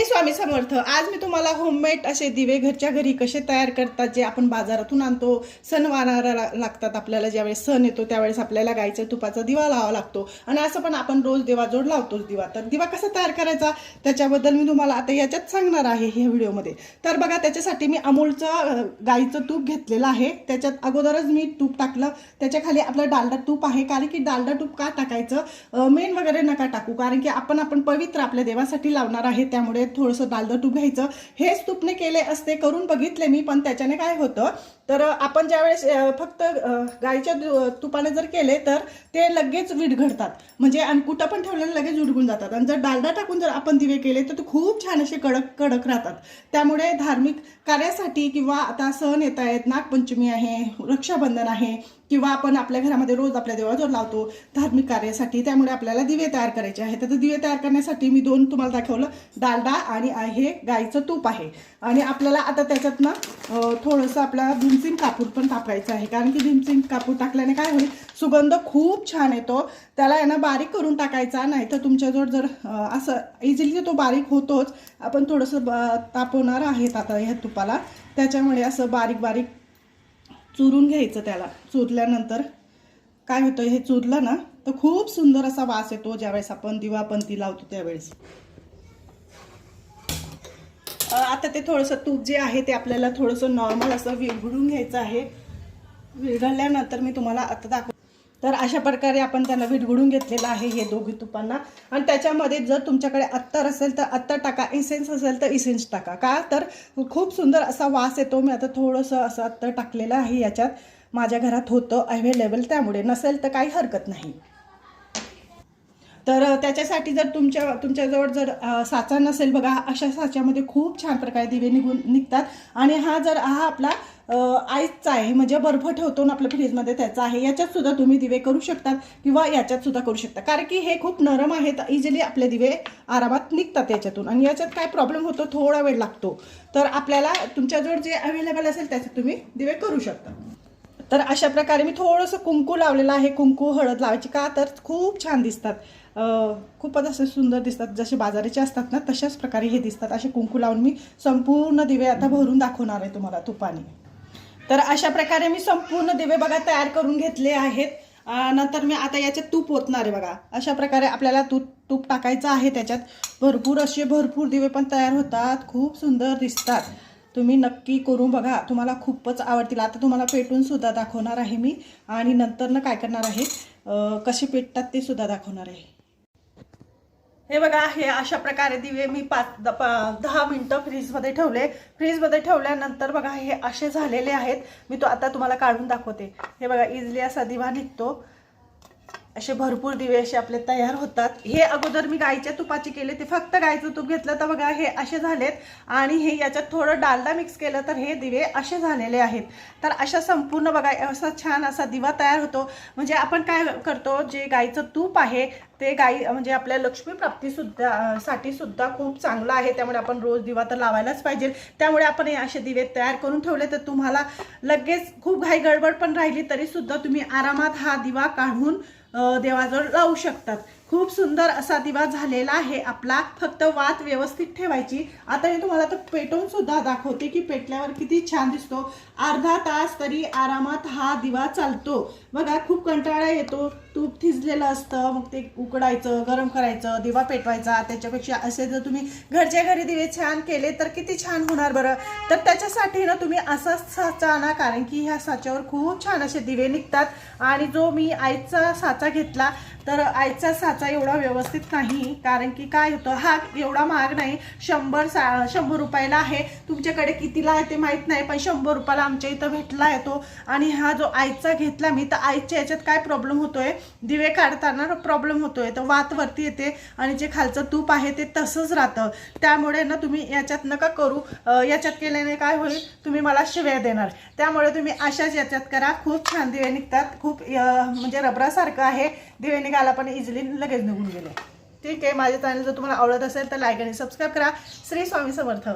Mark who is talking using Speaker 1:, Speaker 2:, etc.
Speaker 1: हे स्वामी समर्थ. आज मी तुम्हाला होममेड असे दिवे घरच्या घरी कसे तयार करतात जे आपण बाजारातून आणतो सण वाणारा लागतात आपल्याला ज्यावेळेस सण येतो त्यावेळेस आपल्याला गाईच्या तुपाचा दिवा लावा लागतो. आणि असं पण आपण रोज देवाजवळ लावतोच दिवा. तर दिवा कसा तयार करायचा? त्याच्याबद्दल मी तुम्हाला आता याच्यात सांगणार आहे ह्या व्हिडिओमध्ये. तर बघा त्याच्यासाठी मी अमूलचं गाईचं तूप घेतलेलं आहे. त्याच्यात अगोदरच मी तूप टाकलं. त्याच्याखाली आपलं डालडा तूप आहे. कारण की डालडा तूप का टाकायचं? मेन वगैरे नका टाकू. कारण की आपण आपण पवित्र आपल्या देवासाठी लावणार आहे. त्यामुळे थोडंसं दालदर तूप घ्यायचं. हेच तूपने केले असते करून बघितले मी पण त्याच्याने काय होतं तर आपण ज्यावेळेस फक्त गाईच्या दु- तुपाने जर केले तर ते लगेच विरघडतात म्हणजे आणि कुठं पण ठेवलेलं लगेच विरघून जातात. आणि जर डालडा टाकून जर आपण दिवे केले तर ते खूप छान असे कडक कडक राहतात. त्यामुळे धार्मिक कार्यासाठी किंवा आता सण येत आहेत नागपंचमी आहे रक्षाबंधन आहे किंवा आपण आपल्या घरामध्ये रोज आपल्या देवाजवळ लावतो धार्मिक कार्यासाठी त्यामुळे आपल्याला दिवे तयार करायचे आहेत. तर ते दिवे तयार करण्यासाठी मी दोन तुम्हाला दाखवलं. डालडा आणि आहे गाईचं तूप आहे. आणि आपल्याला आता त्याच्यातनं थोडंसं आपला भीमसिंग कापूर पण टाकायचं आहे. कारण की भीमसिंग कापूर टाकल्याने काय होईल? सुगंध खूप छान येतो. त्याला आहे ना बारीक करून टाकायचा नाही तर तुमच्याजवळ जर असं इझिली तो बारीक होतोच. आपण थोडंसं ब- तापवणार आहेत आता ह्या तुपाला. त्याच्यामुळे असं बारीक बारीक चुरून घ्यायचं त्याला. चुरल्यानंतर काय होतं? हे चुरलं ना तर खूप सुंदर असा वास येतो ज्यावेळेस आपण दिवापंती लावतो त्यावेळेस. आता ते थोडंसं तूप जे आहे ते आपल्याला थोडंसं नॉर्मल असं विरघळून घ्यायचं आहे. विरघळल्यानंतर मी तुम्हाला आता दाखव तर अशा प्रकारे आपण त्यांना विरघडून घेतलेलं आहे हे दोघी तुपांना. आणि त्याच्यामध्ये जर तुमच्याकडे अत्तर असेल तर अत्तर टाका इसेन्स असेल तर इसेन्स टाका. का? तर खूप सुंदर असा वास येतो. मी आता थोडंसं असं अत्तर टाकलेलं आहे याच्यात. माझ्या घरात होतं अवेलेबल त्यामुळे. नसेल तर काही हरकत नाही. तर त्याच्यासाठी जर तुमच्या तुमच्याजवळ जर साचा नसेल बघा अशा साच्यामध्ये खूप छान प्रकारे दिवे निघून निघतात. आणि हा जर हा आपला आईसचा आहे म्हणजे बर्फ ठेवतो ना आपल्या फ्रीजमध्ये त्याचा आहे याच्यात सुद्धा तुम्ही दिवे करू शकतात किंवा याच्यात सुद्धा करू शकता. कारण की हे खूप नरम आहेत इझिली आपले दिवे आरामात निघतात याच्यातून. आणि याच्यात काय प्रॉब्लेम होतो? थोडा वेळ लागतो. तर आपल्याला तुमच्याजवळ जे अवेलेबल असेल त्याच्यात तुम्ही दिवे करू शकता. तर अशा प्रकारे मी थोडंसं कुंकू लावलेलं आहे कुंकू हळद लावायची. का तर खूप छान दिसतात. खूपच असे सुंदर दिसतात. जसे बाजाराचे असतात ना तशाच प्रकारे हे दिसतात. असे कुंकू लावून मी संपूर्ण दिवे आता भरून दाखवणार आहे तुम्हाला तुपाने. तर अशा प्रकारे मी संपूर्ण दिवे बघा तयार करून घेतले आहेत. नंतर मी आता याच्यात तूप ओतणार आहे बघा. अशा प्रकारे आपल्याला तूप तूप टाकायचं आहे त्याच्यात. भरपूर असे भरपूर दिवे पण तयार होतात. खूप सुंदर दिसतात. तुम्ही नक्की करून बघा. तुम्हाला खूपच आवडतील. आता तुम्हाला पेटून सुद्धा दाखवणार आहे मी. आणि नंतरनं काय करणार आहे? कसे पेटतात ते सुद्धा दाखवणार आहे. हे बघा हे अशा प्रकारे दिवे मी पाच द- पा- दहा मिनटं फ्रीजमध्ये ठेवले. फ्रीजमध्ये ठेवल्यानंतर बघा हे असे झालेले आहेत. मी तो आता तुम्हाला काढून दाखवते. हे बघा इझिली असा दिवा निघतो. असे भरपूर दिवे असे आपले तयार होतात. हे अगोदर मी गाईच्या तुपाचे केले ते फक्त गाईचं तूप घेतलं तर बघा हे असे झालेत. आणि हे याच्यात थोडं डालडा मिक्स केलं तर हे दिवे असे झालेले आहेत. तर अशा संपूर्ण बघा असा छान असा दिवा तयार होतो. म्हणजे आपण काय करतो जे गाईचं तूप आहे ते गाई म्हणजे आपल्या लक्ष्मी प्राप्ती साठी सुद्धा खूप चांगलं आहे. त्यामुळे आपण रोज दिवा तर लावायलाच पाहिजे. त्यामुळे आपण हे असे दिवे तयार करून ठेवले तर तुम्हाला लगेच खूप घाई गडबड पण राहिली तरीसुद्धा तुम्ही आरामात हा दिवा काढून देवाजवळ लावू शकतात. खूप सुंदर असा दिवा झालेला आहे. आपला फक्त वात व्यवस्थित ठेवायची. आता मी तुम्हाला तर पेटवून सुद्धा दाखवते की पेटल्यावर किती छान दिसतो. अर्धा तास तरी आरामात हा दिवा चालतो. बघा खूप कंटाळा येतो. तूप थिजलेलं असतं मग ते उकडायचं गरम करायचं दिवा पेटवायचा. त्याच्यापेक्षा असे जर तुम्ही घरच्या घरी दिवे छान केले तर किती छान होणार बरं. तर त्याच्यासाठी ना तुम्ही असाच साचा आणा कारण की ह्या साच्यावर खूप छान असे दिवे निघतात. आणि जो मी आईचा साचा घेतला तर आईचा साचा एवढा व्यवस्थित नाही कारण की काय होतं हा एवढा महाग नाही शंभर सा शंभर रुपयाला आहे तुमच्याकडे कितीला आहे ते माहीत नाही पण शंभर रुपयाला आमच्या इथं भेटला येतो आणि हा जो आईचा घेतला मी तर आईच्या याच्यात काय प्रॉब्लेम होतोय? दिवे काढताना प्रॉब्लेम होतोय. तर वात वरती येते आणि जे खालचं तूप आहे ते तसंच राहतं. त्यामुळे ना तुम्ही याच्यात नका करू. याच्यात केल्याने काय होईल? तुम्ही मला शिव्या देणार. त्यामुळे तुम्ही अशाच याच्यात करा. खूप छान दिवे निघतात. खूप म्हणजे रबरासारखं आहे. दिवे निघाला पण इझिली लगेच निघून गेले. ठीक आहे माझे चॅनल जर तुम्हाला आवडत असेल तर लाईक आणि सबस्क्राईब करा. श्री स्वामी समर्थ.